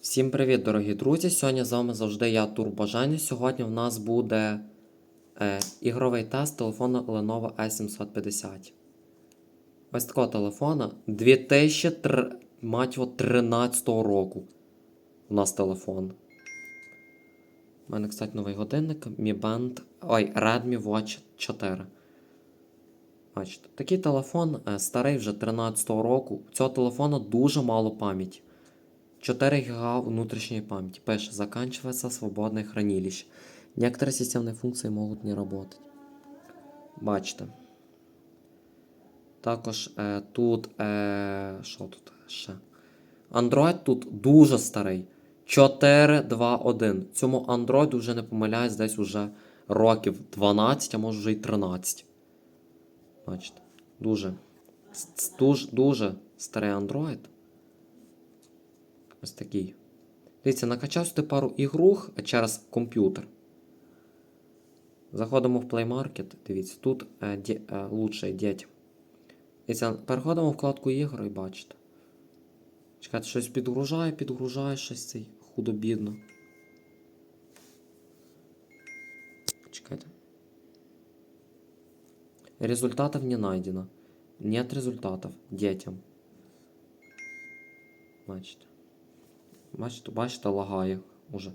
Всім привіт, дорогі друзі! Сьогодні з вами завжди я Турбожані. Сьогодні в нас буде е, ігровий тест телефону Lenovo A750. Ось такого телефона 2013 року. У нас телефон. У мене, кстати, новий годинник Mi Band. Ой, Redmi Watch 4. Бачите, такий телефон е, старий вже 13 року. У цього телефону дуже мало пам'яті. 4 ГБ внутренней памяти. Пише, заканчивается свободное хранилище. Некоторые системные функции можуть не работать. Бачите. Також е, тут. Е, що тут ще? Android тут дуже старий. 4.2.1. Цьому Android вже не помиляюсь, десь уже років 12, а може вже й 13. Бачите. Дуже. Дуже, дуже старий Android. Ось такий. Дивіться, накачав сюди пару ігрух через комп'ютер. Заходимо в Play Market. Дивіться, тут е, ді, е, лучше. Дивіться, переходимо в вкладку ігри і бачите. Чекайте, щось підгружає, підгружає щось цей худо-бідно. Чекайте. Результатов не найдено. Нет результатов детям. Бачите. Бачите, бачите, лагає уже.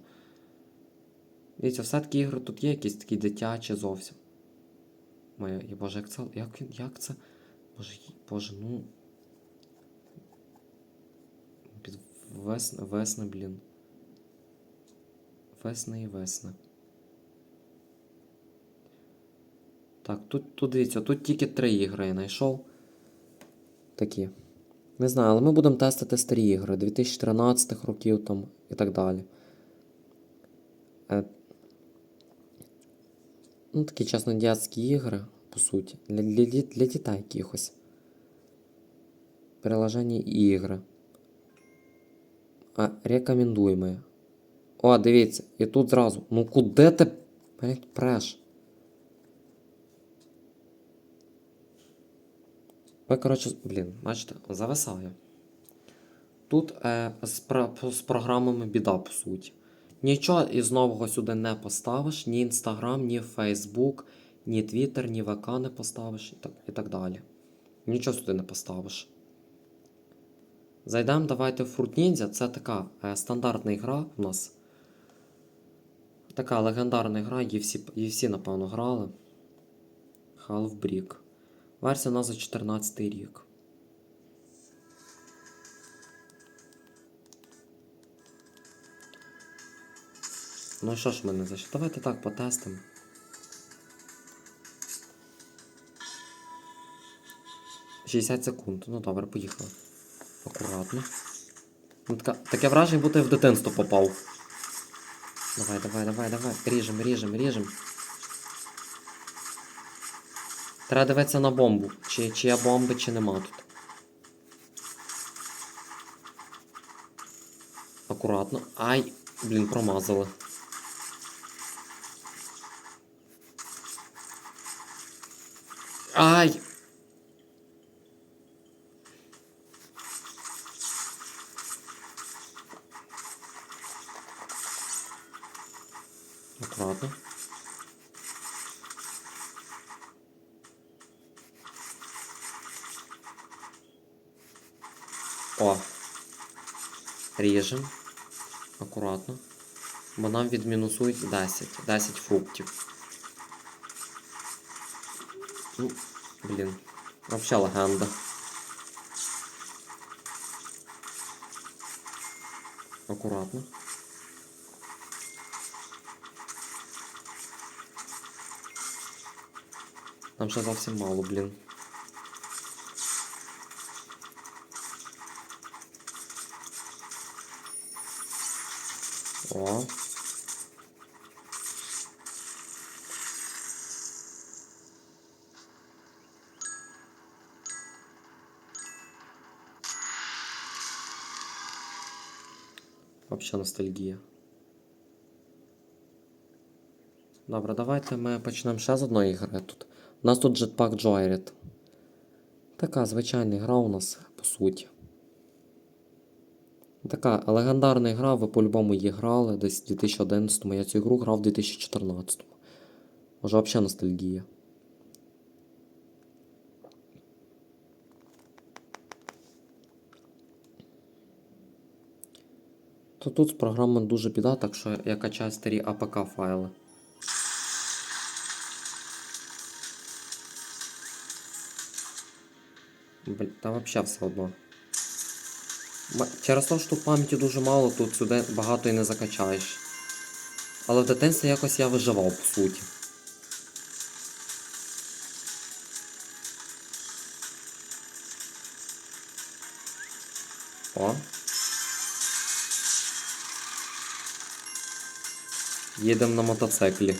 Дивіться, все-таки ігри тут є якісь такі дитячі зовсім. Моя, і боже, як це. Як, він- як це? Боже, боже, ну. Під весна, весна, блін. Весна і весна. Так, тут, тут дивіться, тут тільки три ігри я знайшов. Такі. Не знаю, але ми будемо тестити старі ігри 2013 років там і так далі. Е, ну, такі чесно дядські ігри, по суті. Для, для, для дітей якихось. Приложення ігри. А, рекомендуємо. О, дивіться, і тут зразу. Ну куди ти, блять, преш? Ви, коротше, блін, бачите, зависаю. Тут е, з, з програмами біда, по суті. Нічого із нового сюди не поставиш, ні Інстаграм, ні Фейсбук, ні Твіттер, ні ВК не поставиш і так, і так далі. Нічого сюди не поставиш. Зайдемо, давайте в Fruit Ninja. Це така е, стандартна гра у нас. Така легендарна гра, її всі, її всі напевно, грали. Half Brick. Версія у нас за 14 рік. Ну що ж ми не зайшли? Давайте так потестимо. «60 секунд. Ну добре, поїхали. Акуратно. Ну, така, таке враження, будто я в дитинство попав. Давай, давай, давай, давай. Ріжем, ріжем, ріжем. Треба дивитися на бомбу. Чи, чи є бомби, чи нема тут. Акуратно. Ай, блін, промазали. Ай! Акуратно. О. Ріжем. Акуратно. Бо нам відмінусують 10. 10 фруктів. Ну, блін. Вообще легенда. Акуратно. Нам ще зовсім мало, блін. Вообще ностальгія. Добре, давайте ми почнемо ще з одної гри тут. У нас тут Jetpack Joyride. Така звичайна гра у нас, по суті. Така легендарна гра, ви по-любому її грали десь в 2011-му. Я цю гру грав в 2014-му. Може, взагалі ностальгія. То тут програма дуже біда, так що я качаю старі APK файли. Блін, та взагалі все одно. Через те, що в пам'яті дуже мало, тут сюди багато і не закачаєш. Але в дитинстві якось я виживав, по суті. Їдемо на мотоциклі.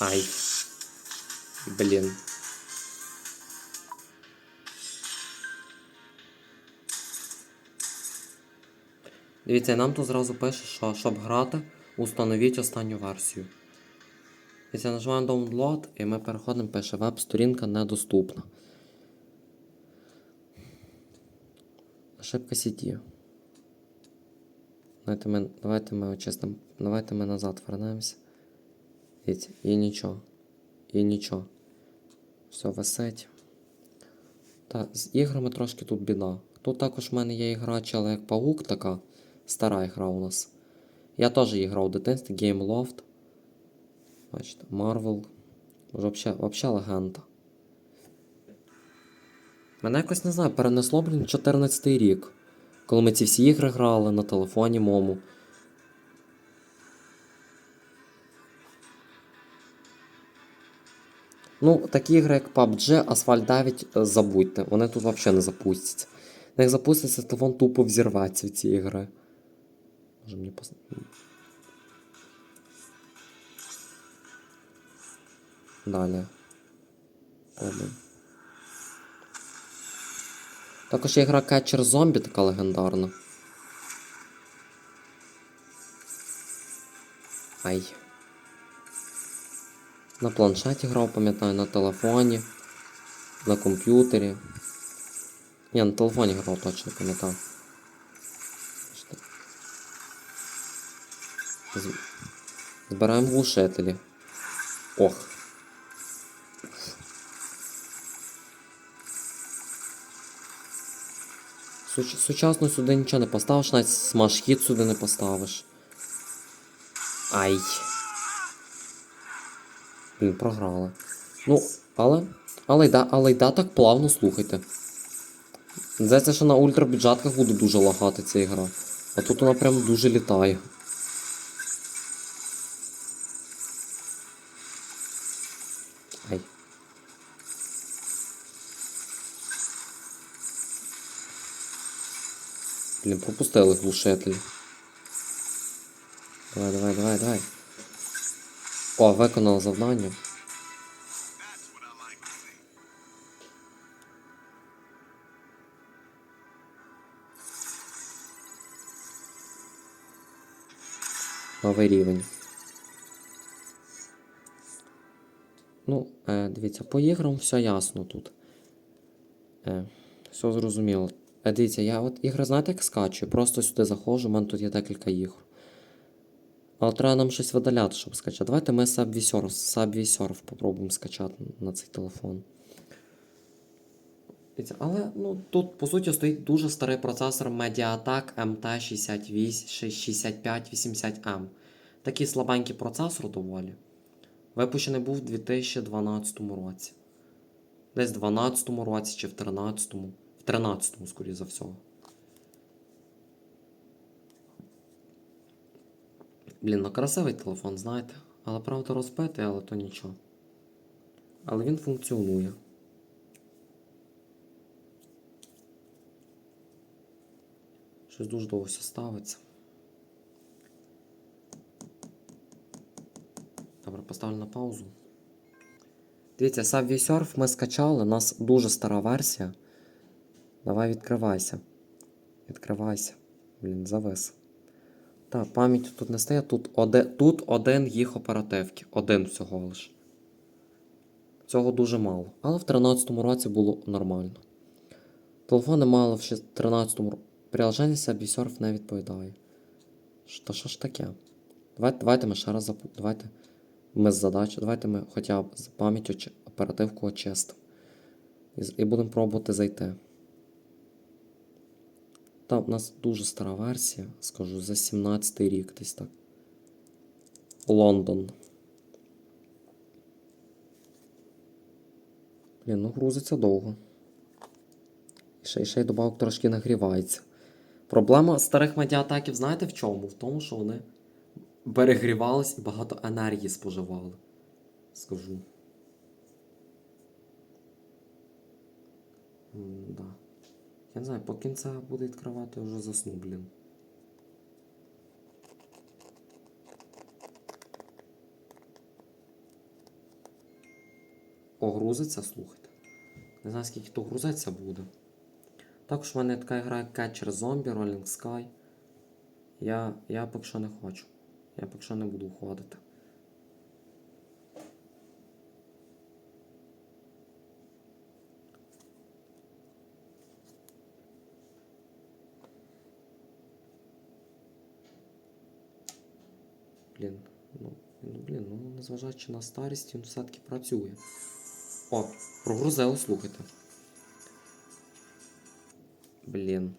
Ай. Блін. Дивіться, нам тут зразу пише, що щоб грати, установіть останню версію. Дивіться, нажимаємо Download і ми переходимо, пише веб-сторінка недоступна. Ошибка сіті. Давайте ми, давайте ми очистимо. Давайте ми назад вернемося. І нічого. І нічого. Все висить. Та з іграми трошки тут біда. Тут також в мене є ігра Человек Паук така. Стара ігра у нас. Я теж її грав у дитинстві, Game Loft. Бачите, Marvel. Взагалі легенда. Мене якось не знаю, перенесло, блін, 14 рік. Коли ми ці всі ігри грали на телефоні мому. Ну, такі ігри, як PUBG, Asphalt 9, е, забудьте, вони тут взагалі не запустяться. На них запуститься, телефон тупо взірветься в ці ігри. Може мені пос... Далі. Пробуємо. Також є гра Catcher Zombie така легендарна. Ай. На планшеті грав, пам'ятаю, на телефоні, на комп'ютері. Ні, на телефоні грав точно пам'ятав. Бачите. З- Збираємо глушителі. Ох. Суч... Сучасно сюди нічого не поставиш, навіть смаш-хіт сюди не поставиш. Ай. Блін, програли. Ну, але. Але йда, але йда так плавно, слухайте. Здається, що на ультрабюджетках буде дуже лагати ця гра. А тут вона прям дуже літає. Блін, пропустили глушителі. Давай, давай, давай, давай. О, виконав завдання. Новий рівень. Ну, е, дивіться, по іграм все ясно тут. Е, все зрозуміло. Е, дивіться, я от ігри, знаєте, як скачую? Просто сюди заходжу, у мене тут є декілька ігор. Але треба нам щось видаляти, щоб скачати. Давайте ми Subway Surf, попробуємо скачати на цей телефон. Але ну, тут, по суті, стоїть дуже старий процесор Mediatek MT6580M. Такий слабенький процесор доволі. Випущений був у 2012 році. Десь в 2012 році чи в 2013. В 2013, скоріше за всього. Блін, ну красивий телефон, знаєте. Але правда розбитий, але то нічого. Але він функціонує. Щось дуже довго все ставиться. Добре, поставлю на паузу. Дивіться, Subway Surf ми скачали, у нас дуже стара версія. Давай відкривайся. Відкривайся. Блін, завис. Так, пам'ять тут не стає. Тут, оде, тут один їх оперативки. Один всього лиш. Цього дуже мало. Але в 13-му році було нормально. Телефони мали в 13-му році. Приложення Surf не відповідає. Та що ж таке? Давайте, давайте ми ще раз запу... Давайте ми з задачі. Давайте ми хоча б з пам'яттю оперативку очистимо. І, і будемо пробувати зайти. Там у нас дуже стара версія, скажу, за 17-й рік десь так. Лондон. Блін, ну грузиться довго. І ще, і ще й добавок трошки нагрівається. Проблема старих медіатаків, знаєте в чому? В тому, що вони перегрівались і багато енергії споживали. Скажу. М, да. Я не знаю, поки це буде відкривати, вже засну, блін. О, грузиться, слухайте. Не знаю, скільки то грузиться буде. Також в мене така гра Catcher Zombie, Rolling Sky. Я, я поки що не хочу. Я поки що не буду входити. Блін, ну, ну блін, ну незважаючи на старість, він все-таки працює. О, прогрузило, слухайте. Блін.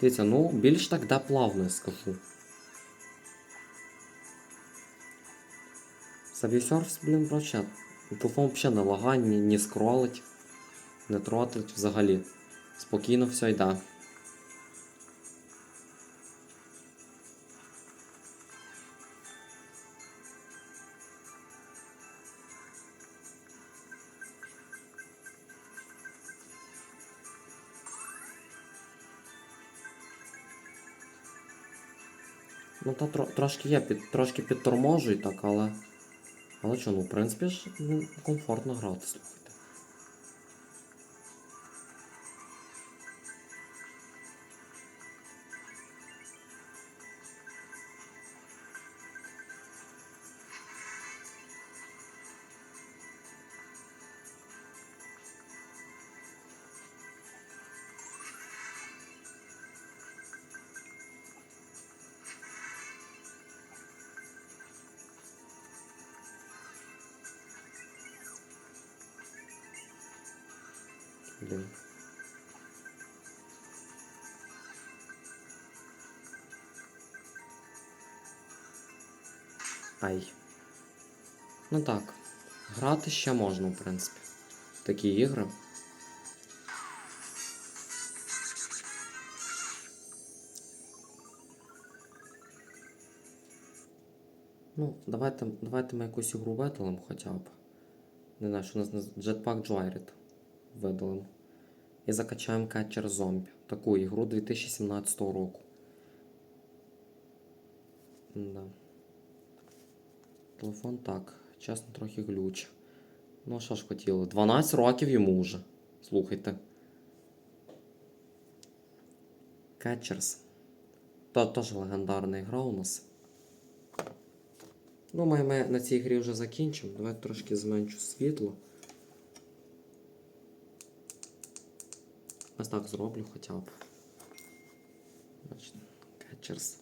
Дивіться, ну більш так да плавно я скажу. Сабісерфс, блін, вообще. Телефон взагалі не лагає, ні, ні скролить, не тротить взагалі. Спокійно все йде. Ну, та тро, трошки є, під, трошки підторможує так, але. Але що, ну, в принципі ж комфортно грати, слухайте. Блін. Ай. Ну так. Грати ще можна, в принципі. Такі ігри. Ну, давайте, давайте ми якусь ігру видалимо хоча б. Не знаю, що у нас Jetpack Joyride видалимо. І закачаємо Catcher Zombie. Таку ігру 2017 року. Да. Телефон так, чесно, трохи глюч. Ну, що ж хотіли? 12 років йому вже. Слухайте. Catchers. То теж легендарна гра у нас. Думаю, ми на цій грі вже закінчимо. Давайте трошки зменшу світло. Ось так зроблю хоча б. Catchers.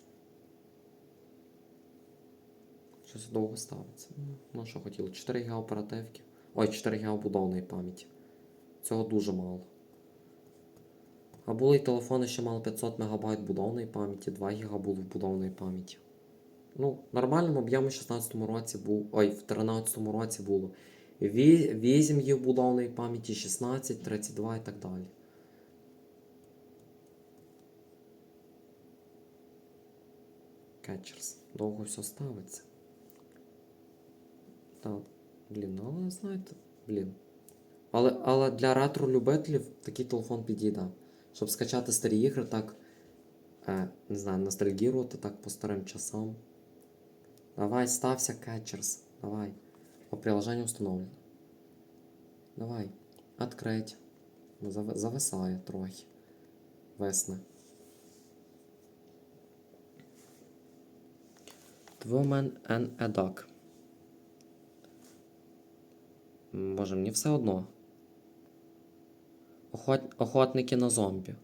Щось довго ставиться. Ну, що хотіли? 4 ГБ оперативки. Ой, 4 ГБ будовної пам'яті. Цього дуже мало. А були й телефони, що мали 500 МБ будовної пам'яті, 2 ГБ було вбудованої пам'яті. Ну, в нормальному об'ємі в 16-му році був. Ой, в 13-му році було. 8 ГБ будовної пам'яті, 16, 32 і так далі. Catchers. Довго все ставиться. Та, блін, ну, але знаєте, блін. Але, але для ретро-любителів такий телефон підійде. Щоб скачати старі ігри, так е, не знаю, ностальгірувати так по старим часам. Давай, стався кетчерс. Давай. О, приложення установлено. Давай. Открить. Ну, зависає трохи. Весне. Woman and a dog. Боже, мені все одно. Охот... Охотники на зомбі.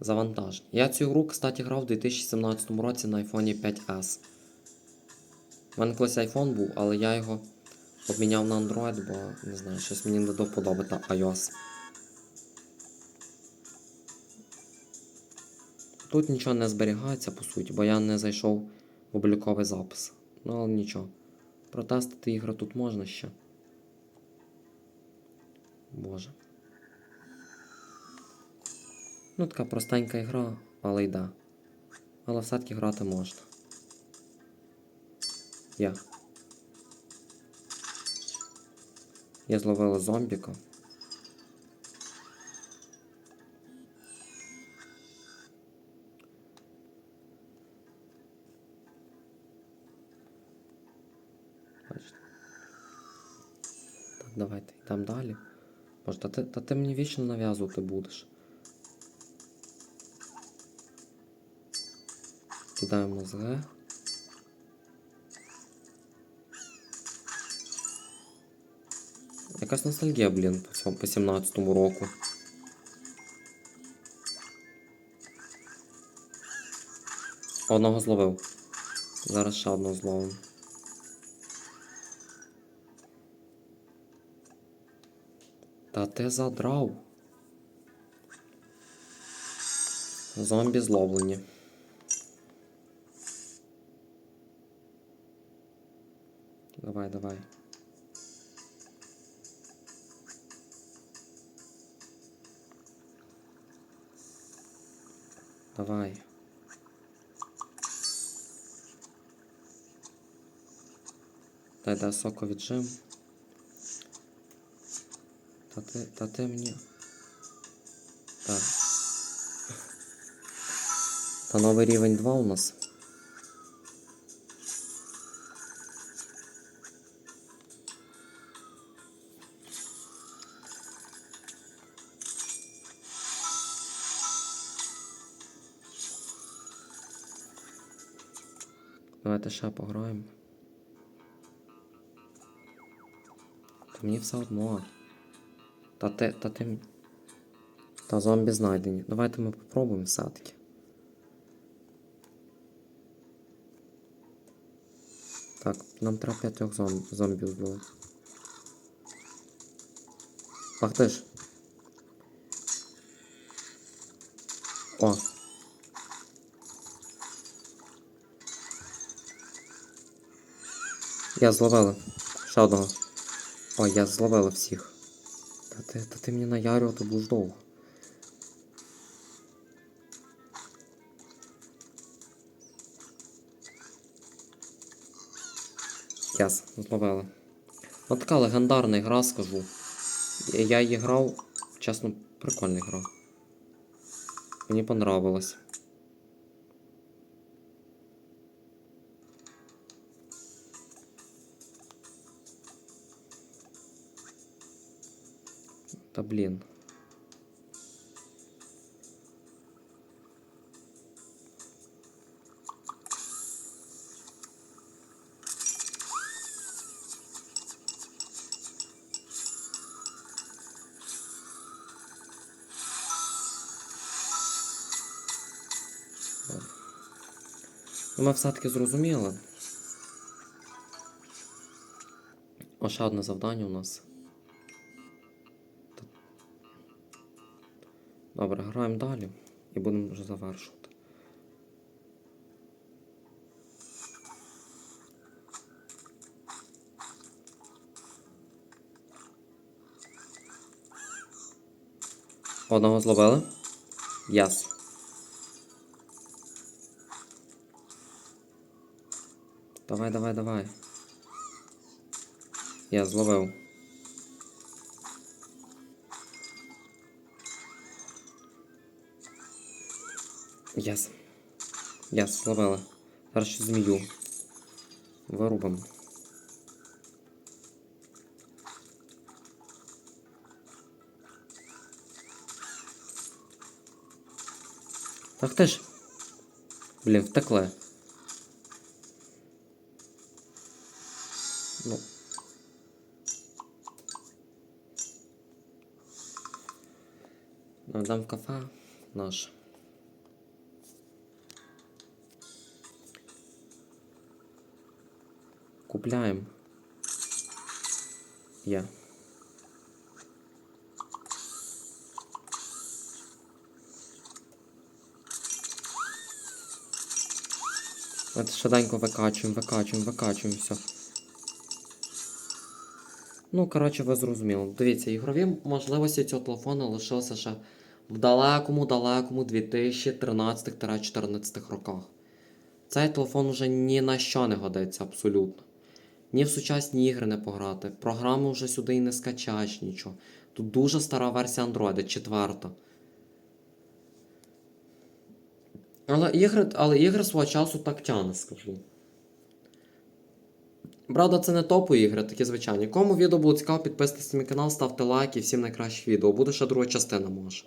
Завантаження. Я цю гру, кстати, грав у 2017 році на iPhone 5S. У мене колись iPhone був, але я його обміняв на Android, бо не знаю, щось мені не до iOS. Тут нічого не зберігається, по суті, бо я не зайшов в обліковий запис. Ну, але нічого. Протестити ігри тут можна ще. Боже. Ну, така простенька ігра, але йде. Але все-таки грати можна. Я. Я зловила зомбіка. Йдемо далі. Може, та ти, та ти мені вічно нав'язувати будеш. Кидаємо з Г. Якась ностальгія, блін, по, цьому- 17-му року. Одного зловив. Зараз ще одного зловим. Та ти задрав. Зомбі зловлені. Давай, давай. Давай. Дай дай соко віджим. Та ти, та ти мені. Так. Та новий рівень 2 у нас. Давайте ще пограємо. Та мені все одно. Та ти, та ти. Та зомбі знайдені. Давайте ми попробуємо все-таки. Так, нам треба п'ятьох зом... зомбів збили. Ах ти ж. О. Я зловила. Ще одного. О, я зловила всіх. Та ти, та ти мені наярювати будеш довго. Яс, зловили. От така легендарна гра, скажу. Я, її грав, чесно, прикольна гра. Мені понравилось. Та блін. Ну, ми все-таки зрозуміли. О, ще одне завдання у нас. Добре, граємо далі і будемо вже завершувати. Одного зловили? Яс. Давай, давай, давай. Я зловив. Єс. Єс, зловили. Зараз ще змію. Вирубимо. Ах ти ж. Блін, втекли. Ну. Ну, йдемо в кафе наше. Купляємо. Є. От швиденько викачуємо, викачуємо, викачуємо все. Ну, коротше, ви зрозуміли. Дивіться, ігрові можливості цього телефону лишилися ще в далекому-далекому 2013-14 роках. Цей телефон вже ні на що не годиться абсолютно. Ні в сучасні ігри не пограти. Програму вже сюди і не скачаєш нічого. Тут дуже стара версія Android, четверта. Але ігри, але ігри свого часу так тяне, скажу. Правда, це не топові ігри, такі звичайні. Кому відео було цікаво, підписуйтесь на мій канал, ставте лайки, всім найкращих відео. Буде ще друга частина може.